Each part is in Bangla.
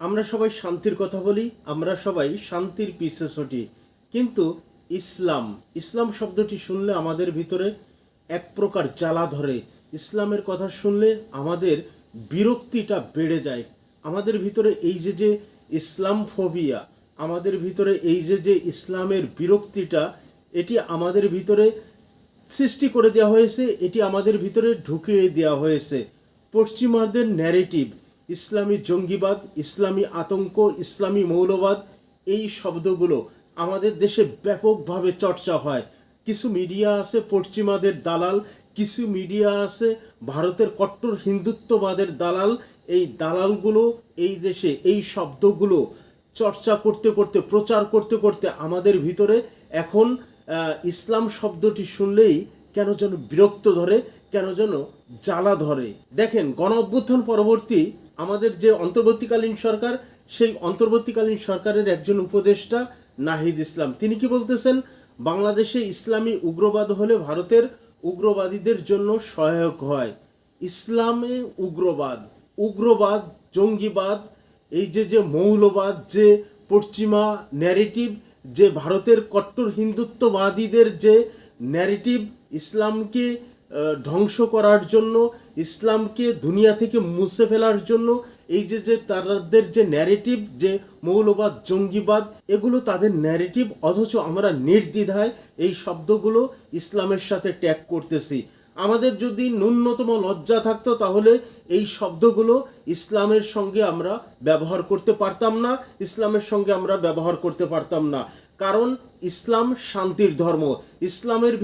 আমরা সবাই শান্তির কথা বলি, আমরা সবাই শান্তির পিছে ছুটি কিন্তু ইসলাম ইসলাম শব্দটি শুনলে আমাদের ভিতরে এক প্রকার জ্বালা ধরে। ইসলামের কথা শুনলে আমাদের বিরক্তিটা বেড়ে যায়। আমাদের ভিতরে এই যে যে ইসলাম ফোবিয়া আমাদের ভিতরে এই যে যে ইসলামের বিরক্তিটা, এটি আমাদের ভিতরে সৃষ্টি করে দেওয়া হয়েছে, এটি আমাদের ভিতরে ঢুকিয়ে দেওয়া হয়েছে। পশ্চিমাদের ন্যারেটিভ ইসলামী জঙ্গিবাদ, ইসলামী আতঙ্ক, ইসলামী মৌলবাদ, এই শব্দগুলো আমাদের দেশে ব্যাপকভাবে চর্চা হয়। কিছু মিডিয়া আছে পশ্চিমাদের দালাল, কিছু মিডিয়া আছে ভারতের কট্টর হিন্দুত্ববাদের দালাল। এই দালালগুলো, এই দেশে এই শব্দগুলো চর্চা করতে করতে, প্রচার করতে করতে আমাদের ভিতরে এখন ইসলাম শব্দটি শুনলেই কেন যেন বিরক্ত ধরে, কেন যেন জ্বালা ধরে। দেখেন গণ অভ্যুত্থান পরবর্তী আমাদের যে অন্তর্বর্তীকালীন সরকার, সেই অন্তর্বর্তীকালীন সরকারের একজন উপদেষ্টা নাহিদ ইসলাম। তিনি কি বলতেছেন? বাংলাদেশে ইসলামী উগ্রবাদ হলে ভারতের উগ্রবাদীদের জন্য সহায়ক হয়। ইসলামে উগ্রবাদ উগ্রবাদ, জঙ্গিবাদ, এই যে যে মৌলবাদ, যে পশ্চিমা ন্যারেটিভ যে ভারতের কট্টর হিন্দুত্ববাদীদের যে ন্যারেটিভ ইসলামকে ধ্বংস করার জন্য, ইসলামকে দুনিয়া থেকে মুছে ফেলার জন্য, এই যে যে তাদের যে ন্যারেটিভ যে মৌলবাদ, জঙ্গিবাদ, এগুলো তাদের ন্যারেটিভ অথচ আমরা নির্দ্বিধায় এই শব্দগুলো ইসলামের সাথে ট্যাগ করতেছি। আমাদের যদি ন্যূনতম লজ্জা থাকতো, তাহলে এই শব্দগুলো ইসলামের সঙ্গে আমরা ব্যবহার করতে পারতাম না, ইসলামের সঙ্গে আমরা ব্যবহার করতে পারতাম না। কারণ ইসলাম শান্তির ধর্ম। ইসলামের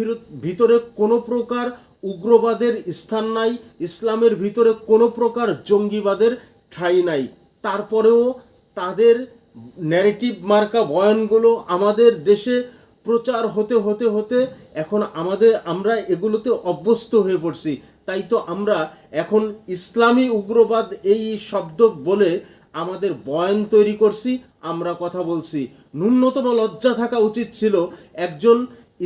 ভিতরে কোনো প্রকার উগ্রবাদের স্থান নাই, ইসলামের ভিতরে কোনো প্রকার জঙ্গিবাদের ঠাঁই নাই। তারপরেও তাদের ন্যারেটিভ মার্কা বয়ানগুলো আমাদের দেশে প্রচার হতে হতে হতে এখন আমাদের আমরা এগুলোতে অভ্যস্ত হয়ে পড়ছি। তাই তো আমরা এখন ইসলামী উগ্রবাদ এই শব্দ বলে আমাদের বয়ান তৈরি করছি, আমরা কথা বলছি। ন্যূনতম লজ্জা থাকা উচিত ছিল একজন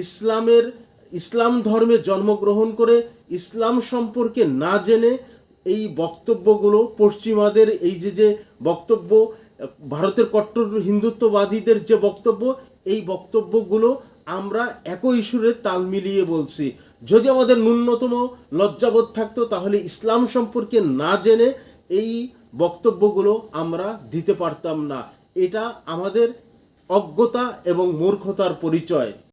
ইসলামের, ইসলাম ধর্মে জন্মগ্রহণ করে ইসলাম সম্পর্কে না জেনে এই বক্তব্যগুলো, পশ্চিমাদের এই যে যে বক্তব্য, ভারতের কট্টর হিন্দুত্ববাদীদের যে বক্তব্য, এই বক্তব্যগুলো আমরা একই সুরে তাল মিলিয়ে বলছি। যদি আমাদের ন্যূনতম লজ্জাবোধ থাকতো, তাহলে ইসলাম সম্পর্কে না জেনে এই বক্তব্যগুলো আমরা দিতে পারতাম না। এটা আমাদের অজ্ঞতা এবং মূর্খতার পরিচয়।